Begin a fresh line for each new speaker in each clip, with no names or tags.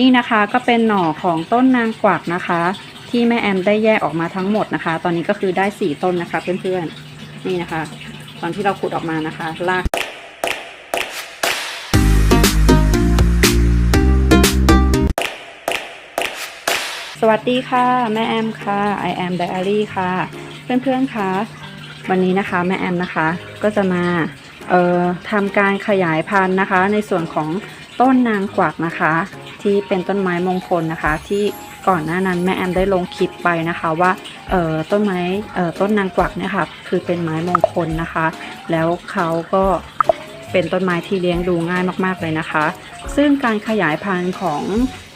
นี่นะคะก็เป็นหน่อของต้นนางกวักนะคะ ที่แม่แอมได้แยกออกมาทั้งหมดนะคะ ตอนนี้ก็คือได้สี่ต้นนะคะเพื่อนๆนี่นะคะ ตอนที่เราขุดออกมานะคะรากสวัสดีค่ะ แม่แอมค่ะ I am Diary ค่ะ เพื่อนๆคะวันนี้นะคะแม่แอมนะคะก็จะมาเอ่อทำการขยายพันธุ์นะคะ ในส่วนของต้นนางกวักนะคะ ที่เป็นต้นไม้มงคลนะคะ ที่ก่อนหน้านั้นแม่แอมได้ลงคลิปไปนะคะว่าเอ่อต้นไม้เอ่อต้นนางกวักเนี่ยค่ะคือเป็นไม้มงคลนะคะ แล้วเขาก็เป็นต้นไม้ที่เลี้ยงดูง่ายมากๆเลยนะคะ ซึ่งการขยายพันธุ์ของ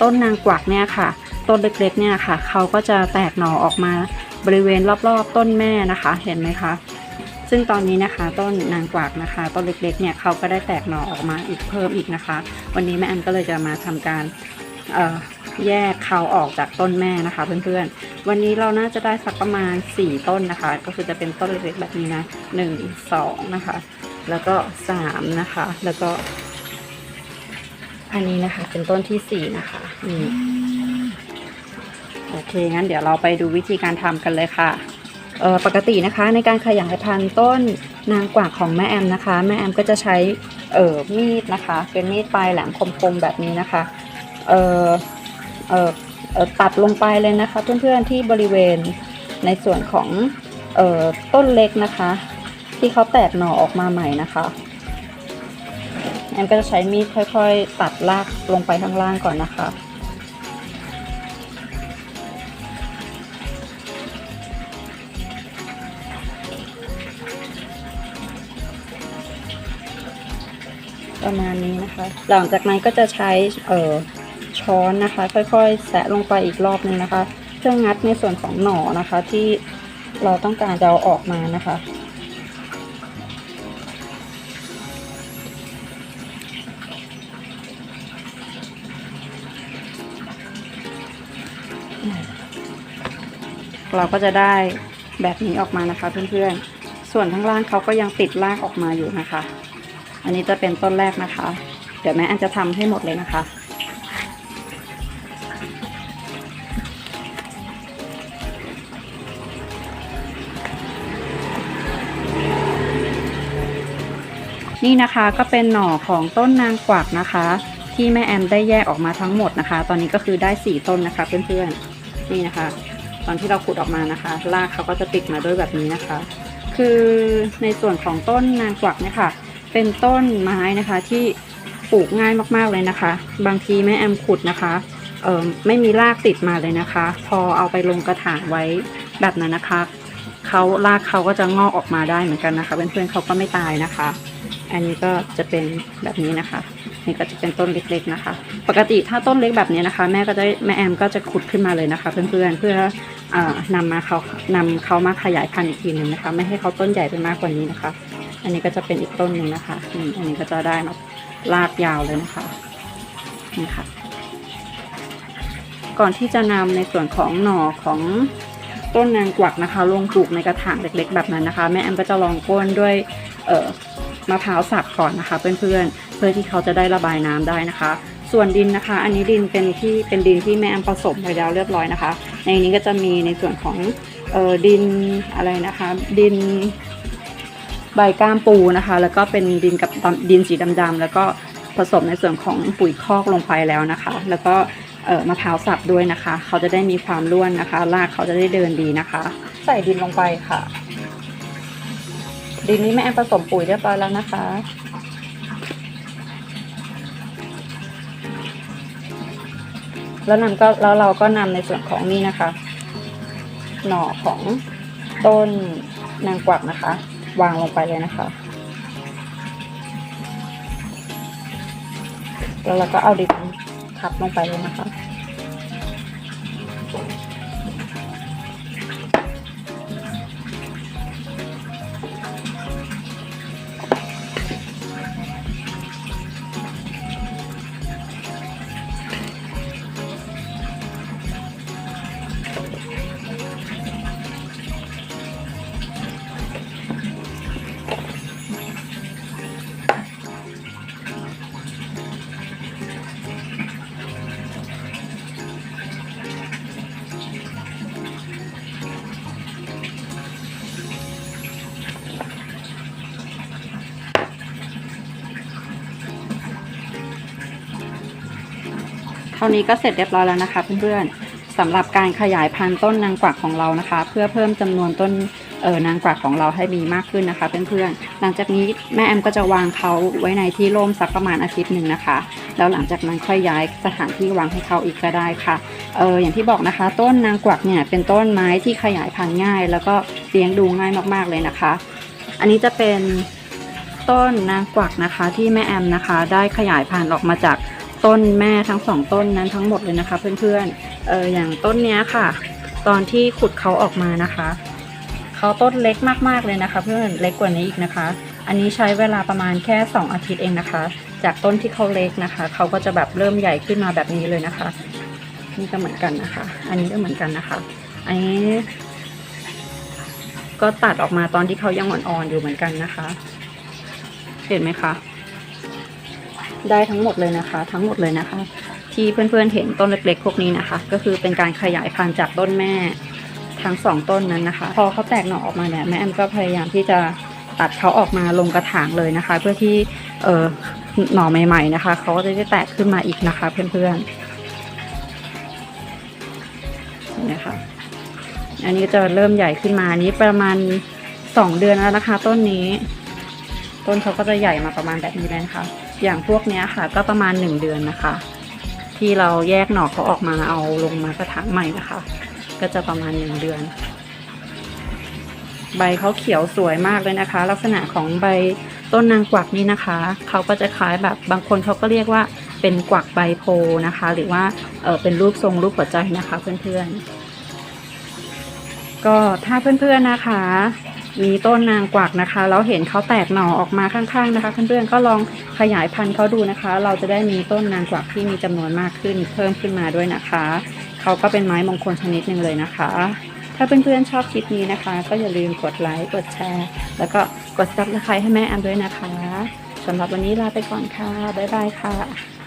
ต้นนางกวักเนี่ยค่ะ ต้นเล็กๆเนี่ยค่ะเขาก็จะแตกหน่อออกมาบริเวณรอบๆ ต้นแม่นะคะ เห็นไหมคะ ซึ่งตอนนี้นะคะต้นนางกวักนะคะต้นเล็กๆเนี่ยเขาก็ได้แตกหน่อออกมาอีกเพิ่มอีกนะคะ วันนี้แม่แอมก็เลยจะมาทำการแยกเขาออกจากต้นแม่นะคะ เพื่อนๆ วันนี้เราน่าจะได้สักประมาณ 4 ต้นนะคะ ก็คือจะเป็นต้นเล็กๆแบบนี้นะ1 2นะคะ แล้วก็3นะคะ แล้วก็ อันนี้นะคะ เป็นต้นที่ 4 นะคะนี่โอเคงั้นเดี๋ยวเราไปดูวิธีการทำกันเลยค่ะ ปกตินะคะ ในการขยายพันธุ์ต้นนางกวักของแม่แอมนะคะ แม่แอมก็จะใช้เอ่อมีดนะคะ เป็นมีดปลายแหลมคมๆแบบนี้นะคะเอ่อเอ่อเออตัดลงไปเลยนะคะ เพื่อนๆที่บริเวณในส่วนของเอ่อต้นเล็กนะคะ ที่เขาแตกหน่อออกมาใหม่นะคะแอมก็จะใช้มีดค่อย ๆ ตัดรากลงไปข้างล่างก่อนนะคะ ประมาณนี้นะคะ หลังจากนั้นก็จะใช้เอ่อช้อนนะคะ ค่อยๆ แสะลงไปอีกรอบนึงนะคะ เพื่องัดในส่วนของหน่อนะคะที่เราต้องการจะเอาออกมานะคะ เราก็จะได้แบบนี้ออกมานะคะเพื่อนๆ ส่วนข้างล่างเขาก็ยังติดรากออกมาอยู่นะคะ อันนี้จะเป็นต้นแรกนะคะ เดี๋ยวแม่อันจะทำให้หมดเลยนะคะนี่นะคะก็เป็นหน่อของต้นนางกวักนะคะ ที่แม่แอมได้แยกออกมาทั้งหมดนะคะ ตอนนี้ก็คือได้สี่ต้นนะคะเพื่อนๆนี่นะคะ ตอนที่เราขุดออกมานะคะรากเขาก็จะติดมาด้วยแบบนี้นะคะ คือในส่วนของต้นนางกวักเนี่ยค่ะ เป็นต้นไม้นะคะที่ปลูกง่ายมากๆเลยนะคะ บางทีแม่แอมขุดนะคะเออไม่มีรากติดมาเลยนะคะ พอเอาไปลงกระถางไว้แบบนั้นนะคะเขารากเขาก็จะงอกออกมาได้เหมือนกันนะคะเพื่อนๆเขาก็ไม่ตายนะคะ อันนี้ก็จะเป็นแบบนี้นะคะนี่ก็จะเป็นต้นเล็กๆนะคะ ปกติถ้าต้นเล็กแบบนี้นะคะ แม่ก็จะแม่แอมก็จะขุดขึ้นมาเลยนะคะ เพื่อนๆเพื่อเอ่อนำมาเขานำเขามาขยายพันธุ์อีกทีหนึ่งนะคะ ไม่ให้เขาต้นใหญ่ไปมากกว่านี้นะคะ อันนี้ก็จะเป็นอีกต้นหนึ่งนะคะอันนี้ก็จะได้มาลากยาวเลยนะคะนี่ค่ะ ก่อนที่จะนำในส่วนของหน่อของต้นนางกวักนะคะ ลงปลูกในกระถางเล็กๆ แบบนั้นนะคะ แม่แอมก็จะลองก้นด้วยเออมะพร้าวสับก่อนนะคะ เพื่อนๆ เพื่อที่เขาจะได้ระบายน้ำได้นะคะ ส่วนดินนะคะ อันนี้ดินเป็นที่เป็นดินที่แม่แอมผสมไปแล้วเรียบร้อยนะคะ ในนี้ก็จะมีในส่วนของออดินอะไรนะคะ ดิน ใบก้ามปูนะคะ แล้วก็เป็นดินกับดินสีดำๆแล้วก็ผสมในส่วนของปุ๋ยคอกลงไปแล้วนะคะ แล้วก็เอ่อมะพร้าวสับด้วยนะคะ เขาจะได้มีความร่วนนะคะรากเขาจะได้เดินดีนะคะ ใส่ดินลงไปค่ะ ดินนี้แม่แอมผสมปุ๋ยเรียบร้อยแล้วนะคะแล้วนำก็แล้วเราก็นำในส่วนของนี่นะคะ หน่อของต้นนางกวักนะคะ วางลงไปเลยนะคะ แล้วเราก็เอาดินทับลงไปเลยนะคะ ท่านี้ก็เสร็จเรียบร้อยแล้วนะคะเพื่อนๆสำหรับการขยายพันธุ์ต้นนางกวักของเรานะคะ เพื่อเพิ่มจำนวนต้นเออนางกวักของเราให้มีมากขึ้นนะคะเพื่อนๆหลังจากนี้แม่แอมก็จะวางเขาไว้ในที่ร่มสักประมาณอาทิตย์หนึ่งนะคะ แล้วหลังจากนั้นค่อยย้ายสถานที่วางให้เขาอีกก็ได้ค่ะเอออย่างที่บอกนะคะ ต้นนางกวักเนี่ยเป็นต้นไม้ที่ขยายพันธุ์ง่าย แล้วก็เลี้ยงดูง่ายมากๆเลยนะคะ อันนี้จะเป็นต้นนางกวักนะคะที่แม่แอมนะคะ ได้ขยายพันธุ์ออกมาจาก ต้นแม่ทั้งสองต้นนั้นทั้งหมดเลยนะคะ เพื่อนๆเอออย่างต้นเนี้ยค่ะ ตอนที่ขุดเขาออกมานะคะเขาต้นเล็กมากๆเลยนะคะ เพื่อนเล็กกว่านี้อีกนะคะ อันนี้ใช้เวลาประมาณแค่ 2 อาทิตย์เองนะคะ จากต้นที่เขาเล็กนะคะเขาก็จะแบบเริ่มใหญ่ขึ้นมาแบบนี้เลยนะคะ นี่ก็เหมือนกันนะคะ อันนี้ก็เหมือนกันนะคะ อันนี้ก็ตัดออกมาตอนที่เขายังอ่อนๆอยู่เหมือนกันนะคะ เห็นไหมคะ ได้ทั้งหมดเลยนะคะ ทั้งหมดเลยนะคะ ที่เพื่อนๆเห็นต้นเล็กๆพวกนี้นะคะ ก็คือเป็นการขยายพันธุ์จากต้นแม่ทั้งสองต้นนั้นนะคะ พอเขาแตกหน่อออกมาเนี่ยแม่แอมก็พยายามที่จะตัดเขาออกมาลงกระถางเลยนะคะ เพื่อที่เออหน่อใหม่ๆนะคะเขาก็จะได้แตกขึ้นมาอีกนะคะ เพื่อนๆนไหมคะอันนี้จะเริ่มใหญ่ขึ้นมานนี้ประมาณสองเดือนแล้วนะคะ ต้นนี้ ต้นเขาก็จะใหญ่มาประมาณแบบนี้เลยนะคะ อย่างพวกนี้ค่ะ ก็ประมาณหนึ่งเดือนนะคะ ที่เราแยกหน่อเขาออกมาเอาลงมากระถางใหม่นะคะ ก็จะประมาณหนึ่งเดือน ใบเขาเขียวสวยมากเลยนะคะ ลักษณะของใบต้นนางกวักนี่นะคะเขาก็จะคล้ายแบบบางคนเขาก็เรียกว่าเป็นกวักใบโพนะคะ หรือว่าเออเป็นรูปทรงรูปหัวใจนะคะเพื่อนๆก็ถ้าเพื่อนๆนะคะ มีต้นนางกวักนะคะ แล้วเห็นเขาแตกหน่อออกมาข้างๆนะคะ เพื่อนๆก็ลองขยายพันธุ์เขาดูนะคะ เราจะได้มีต้นนางกวักที่มีจำนวนมากขึ้น เพิ่มขึ้นมาด้วยนะคะเขาก็เป็นไม้มงคลชนิดหนึ่งเลยนะคะ ถ้าเพื่อนๆชอบคลิปนี้นะคะ ก็อย่าลืมกดไลค์กดแชร์ แล้วก็กดซับสไครต์ให้แม่แอมด้วยนะคะสำหรับวันนี้ลาไปก่อนค่ะบ๊ายบายค่ะ